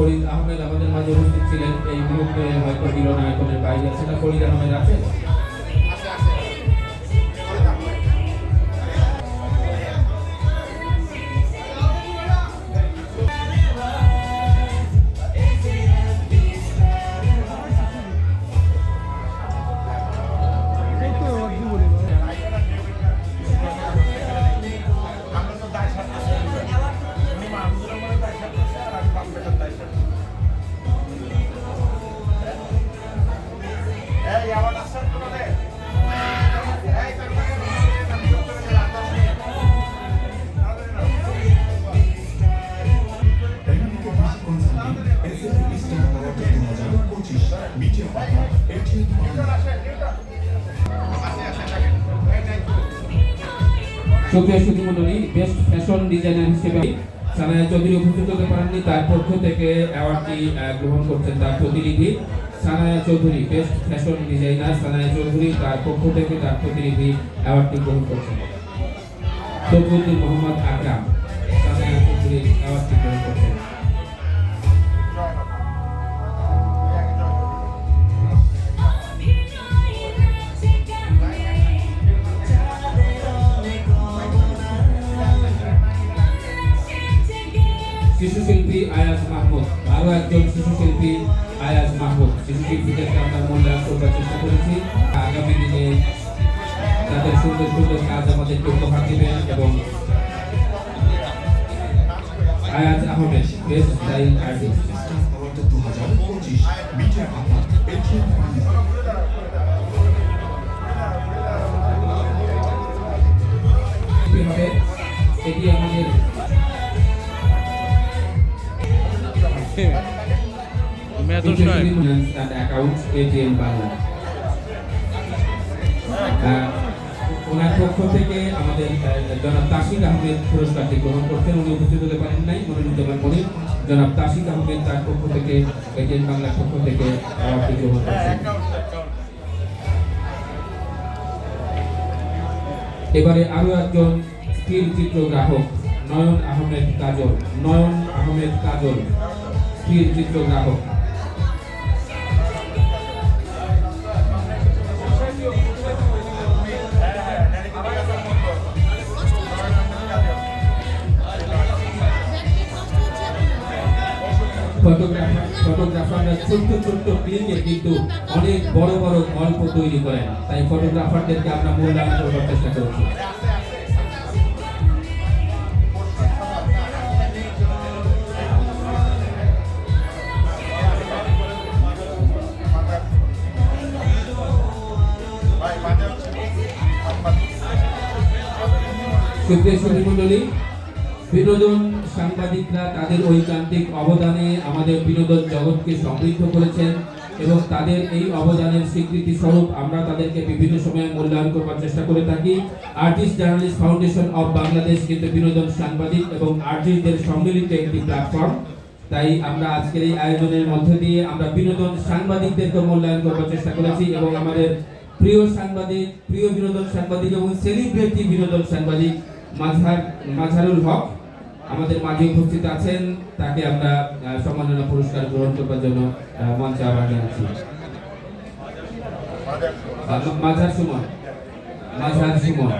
ফরিদ আহমেদ আমাদের মাঝে উপস্থিত ছিলেন। এই মুহূর্তে হয়তো মিলনায়তনের বাইরে সেটা ফরিদ আহমেদ আছে সুপ্রিয় মন্ডলী বেস্ট ফ্যাশন ডিজাইনার হিসেবে সানায়া চৌধুরী উপস্থিত হতে পারেননি, তার পক্ষ থেকে অ্যাওয়ার্ডটি গ্রহণ করছেন তার প্রতিনিধি Sanaya Chowdhury, best fashion designer Sanaya Chowdhury, তার পক্ষ থেকে তার প্রতিনিধি অ্যাওয়ার্ডটি গ্রহণ করছেন। তবুদ্দিন মোহাম্মদ আকরাম। শিশু শিল্পী আয়াজ মাহমুদ আরও একজন শিশু শিল্পী আয়াজ মাহমুদ। শিশু শিল্পীদেরকে আমরা মূল্যায়ন করবার চেষ্টা করেছি। আগামী দিনে তাদের সুন্দর সুন্দর কাজ আমাদেরকে উপহার দিবেন এবং Ayaz Ahmed best style artist award 2025, media ওনার পক্ষ থেকে আমাদের জনাব তাসিক আহমেদ পুরস্কারটি গ্রহণ উনি উপস্থিত হতে পারেন নাই জনাব তাসিক আহমেদ তার পক্ষ থেকে এটিএম বাংলার পক্ষ থেকে অ্যাওয়ার্ডটি গ্রহণ করছেন এবারে আরও একজন স্থির চিত্র গ্রাহক নয়ন আহমেদ কাজল, নয়ন আহমেদ কাজল। স্থির গ্রাহক ফটোগ্রাফার ফটোগ্রাফাররা ছোট্ট ছোট্ট কিন্তু অনেক বড় বড় গল্প তৈরি করেন। তাই ফটোগ্রাফারদেরকে আমরা মূল্যায়ন করবার চেষ্টা করছি। সুপ্রিয় সুধী বিনোদন সাংবাদিকরা তাদের ঐকান্তিক অবদানে আমাদের বিনোদন জগৎকে সমৃদ্ধ করেছেন এবং তাদের এই অবদানের স্বীকৃতি স্বরূপ আমরা তাদেরকে বিভিন্ন সময়ে মূল্যায়ন করবার চেষ্টা করে থাকি। Artist journalist foundation of Bangladesh কিন্তু বিনোদন সাংবাদিক এবং আর্টিস্টদের সম্মিলিত একটি প্ল্যাটফর্ম। তাই আমরা আজকের এই আয়োজনের মধ্যে দিয়ে আমরা বিনোদন সাংবাদিকদেরকে মূল্যায়ন করবার চেষ্টা করেছি এবং আমাদের প্রিয় সাংবাদিক, প্রিয় বিনোদন সাংবাদিক এবং সেলিব্রিটি বিনোদন সাংবাদিক মাঝার মাঝারুল হক আমাদের মাঝে উপস্থিত আছেন। তাকে আমরা সম্মাননা পুরস্কার গ্রহণ করবার জন্য মঞ্চে আহ্বান জানাচ্ছি। মাঝার সুমন মাঝার সুমন।